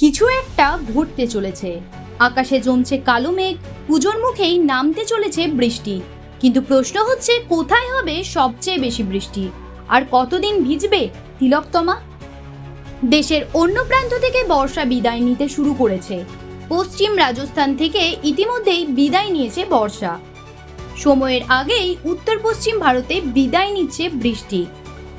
কিছু একটা ঘটতে চলেছে। আকাশে জমছে কালো মেঘ, পুজোর মুখেই নামতে চলেছে বৃষ্টি। কিন্তু প্রশ্ন হচ্ছে, কোথায় হবে সবচেয়ে বেশি বৃষ্টি? আর কতদিন ভিজবে তিলকতমা দেশের অন্য প্রান্ত থেকে বর্ষা বিদায় নিতে শুরু করেছে। পশ্চিম রাজস্থান থেকে ইতিমধ্যেই বিদায় নিয়েছে বর্ষা। সময়ের আগেই উত্তর পশ্চিম ভারতে বিদায় নিচ্ছে বৃষ্টি।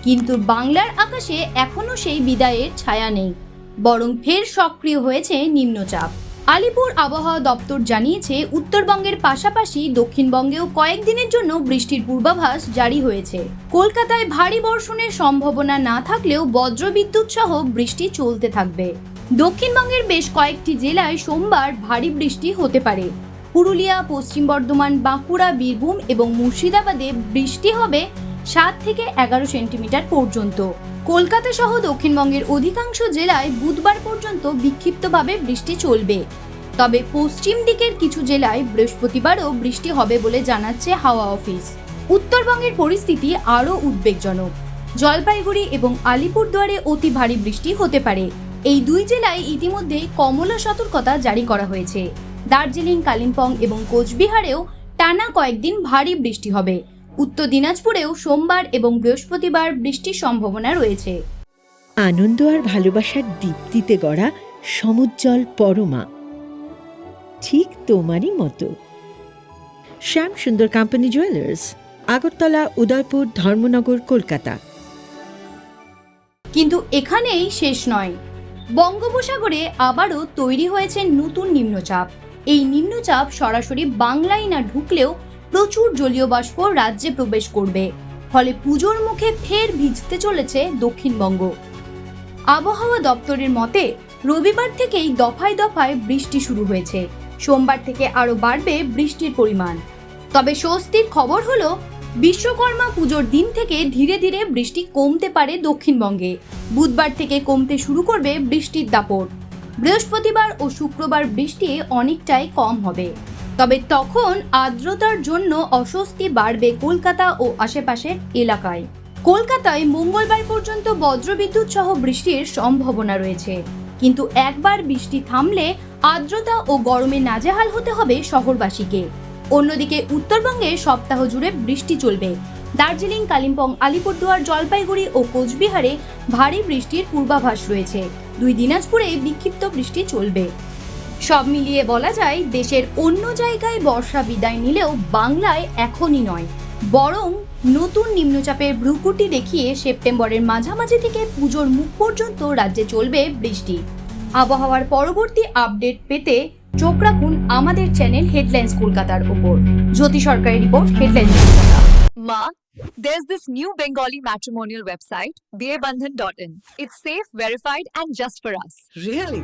কিন্তু বাংলার আকাশে এখনও সেই বিদায়ের ছায়া নেই। বরং ফের সক্রিয় হয়েছে নিম্নচাপ। আলিপুর আবহাওয়া দপ্তর জানিয়েছে, উত্তরবঙ্গের পাশাপাশি দক্ষিণবঙ্গেও কয়েকদিনের জন্য বৃষ্টির পূর্বাভাস জারি হয়েছে। কলকাতায় ভারী বর্ষণের সম্ভাবনা না থাকলেও বজ্রবিদ্যুৎ সহ বৃষ্টি চলতে থাকবে। দক্ষিণবঙ্গের বেশ কয়েকটি জেলায় সোমবার ভারী বৃষ্টি হতে পারে। পুরুলিয়া, পশ্চিম বর্ধমান, বাঁকুড়া, বীরভূম এবং মুর্শিদাবাদে বৃষ্টি হবে সাত থেকে এগারো সেন্টিমিটার পর্যন্ত। কলকাতা সহ দক্ষিণবঙ্গের অধিকাংশ জেলায় বুধবার পর্যন্ত বিক্ষিপ্তভাবে বৃষ্টি চলবে। তবে পশ্চিম দিকের কিছু জেলায় বৃহস্পতিবারও বৃষ্টি হবে বলে জানাচ্ছে হাওয়া অফিস। উত্তরবঙ্গের পরিস্থিতি আরও উদ্বেগজনক। জলপাইগুড়ি এবং আলিপুরদুয়ারে অতি ভারী বৃষ্টি হতে পারে। এই দুই জেলায় ইতিমধ্যেই কমলা সতর্কতা জারি করা হয়েছে। দার্জিলিং, কালিম্পং এবং কোচবিহারেও টানা কয়েকদিন ভারী বৃষ্টি হবে। উত্তর দিনাজপুরেও সোমবার এবং বৃহস্পতিবার বৃষ্টির সম্ভাবনা রয়েছে। আনন্দ আর ভালোবাসার দীপ্তিতে গড়া সমুজ্জ্বল পরমা। ঠিক তোমারই মতো। Shyam Sundar company jewellers Agartala Udaipur Dharmanagar Kolkata. কিন্তু এখানেই শেষ নয়। বঙ্গোপসাগরে আবারও তৈরি হয়েছে নতুন নিম্নচাপ। এই নিম্নচাপ সরাসরি বাংলায় না ঢুকলেও প্রচুর জলীয় বাষ্প রাজ্যে প্রবেশ করবে। ফলে পুজোর মুখে ফের ভিজতে চলেছে দক্ষিণবঙ্গ। আবহাওয়া দপ্তরের মতে, রবিবার থেকেই দফায় দফায় বৃষ্টি শুরু হয়েছে। সোমবার থেকে আরও বাড়বে বৃষ্টির পরিমাণ। তবে স্বস্তির খবর হলো, বিশ্বকর্মা পুজোর দিন থেকে ধীরে ধীরে বৃষ্টি কমতে পারে দক্ষিণবঙ্গে। বুধবার থেকে কমতে শুরু করবে বৃষ্টির দাপট। বৃহস্পতিবার ও শুক্রবার বৃষ্টি অনেকটাই কম হবে। তবে তখন আর্দ্রতার জন্য অস্বস্তি বাড়বে কলকাতা ও আশেপাশের এলাকায়। কলকাতায় মঙ্গলবার পর্যন্ত বজ্রবিদ্যুৎ সহ বৃষ্টির সম্ভাবনা রয়েছে। কিন্তু একবার বৃষ্টি থামলে আর্দ্রতা ও গরমে নাজেহাল হতে হবে শহরবাসীকে। অন্যদিকে উত্তরবঙ্গে সপ্তাহ জুড়ে বৃষ্টি চলবে। দার্জিলিং, কালিম্পং, আলিপুরদুয়ার, জলপাইগুড়ি ও কোচবিহারে ভারী বৃষ্টির পূর্বাভাস রয়েছে। দুই দিনাজপুরে বিক্ষিপ্ত বৃষ্টি চলবে। সব মিলিয়ে বলা যায় দেশের অন্য জায়গায় বর্ষা বিদায় নিলেও বাংলায় এখনই নয় বরং নতুন নিম্নচাপের ভ্রুকুটি দেখিয়ে সেপ্টেম্বরের মাঝামাঝি থেকে পুজোর মুখ পর্যন্ত রাজ্যে চলবে বৃষ্টি আবহাওয়ার পরবর্তী আপডেট পেতে চোখ রাখুন আমাদের চ্যানেল হেডলাইন্স কলকাতার ওপর জ্যোতি সরকারের report headlines Kolkata Ma, there's this new Bengali matrimonial website, bearbandhan.in. It's safe, verified, and just for us. Really?